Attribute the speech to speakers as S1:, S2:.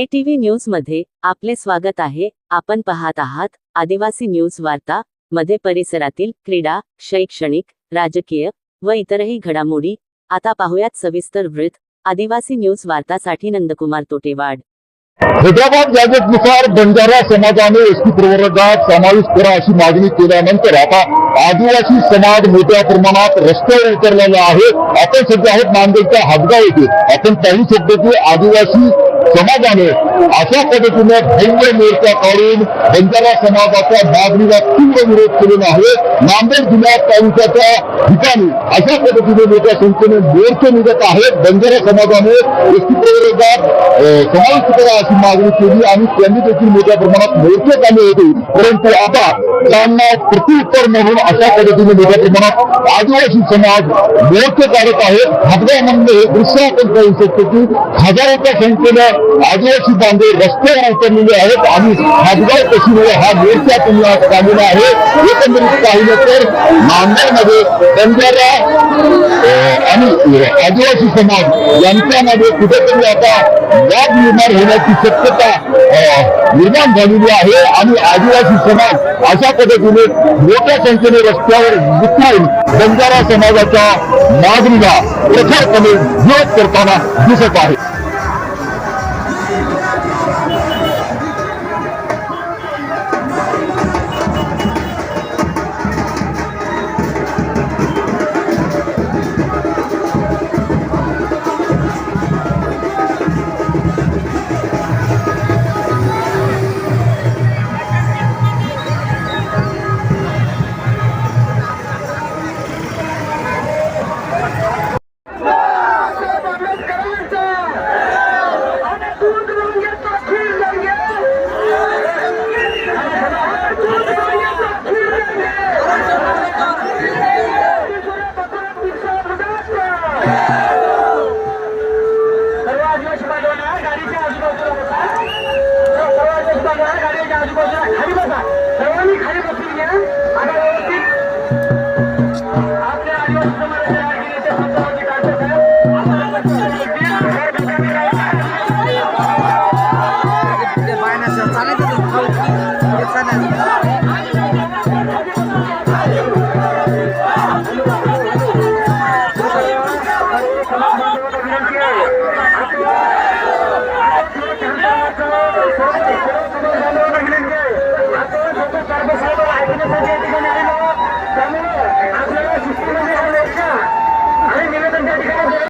S1: ATV न्यूजमध्ये आपले स्वागत आहे. आपण पाहत आहात आदिवासी न्यूज वार्ता मध्ये परिसरातील क्रीडा शैक्षणिक राजकीय व इतरही घडामोडी. आता पाहुयात सविस्तर वृत्त. आदिवासी न्यूज वार्तासाठी नंदकुमार तोटेवाड.
S2: हैदराबाद गॅजेटनुसार बंजारा समाजाने एसटी प्रवर्गात समावेश करा अशी मागणी केल्यानंतर आता आदिवासी समाज मोठ्या प्रमाणात रस्त्यावर उतरलेला आहे. आपण सध्या आहोत नांदेडच्या हातगाव येथे. आपण पाहू शकतो की आदिवासी समाजाने अशा पद्धतीने भव्य मोर्चा काढून बंजारा समाजाच्या मागणीला तीव्र विरोध केलेला आहे. नांदेड जिल्ह्यात तालुक्याच्या ठिकाणी अशा पद्धतीने मोठ्या संख्येने मोर्चे निघत आहेत. बंजारा समाजाने विरोधात समाविष्ट करा अशी मागणी केली आणि त्यांनी देखील मोठ्या प्रमाणात मोर्चे काढले होते. परंतु आता त्यांना प्रत्युत्तर म्हणून अशा पद्धतीने मोठ्या प्रमाणात आदिवासी समाज मोर्चे काढत आहेत. हातगावमध्ये हे दृश्य आपण पाहू शकतो की हजारोच्या संख्येनं आदिवासी बांधव रस्त्यावर उतरलेले आहेत आणि हातगाव कशीमुळे हा मोर्चा त्यांनी आज काढलेला आहे एकंदरीत पाहिलं तर नांदेडमध्ये बंजारा आणि आदिवासी समाज यांच्यामध्ये कुठेतरी आता वाद निर्माण होण्याची शक्यता निर्माण झालेली आहे आणि आदिवासी समाज अशा पद्धतीने मोठ्या संख्येने रस्त्यावर उतरून बंजारा समाजाच्या मागणीला प्रखरपणे विरोध करताना दिसत आहे.
S3: Amém.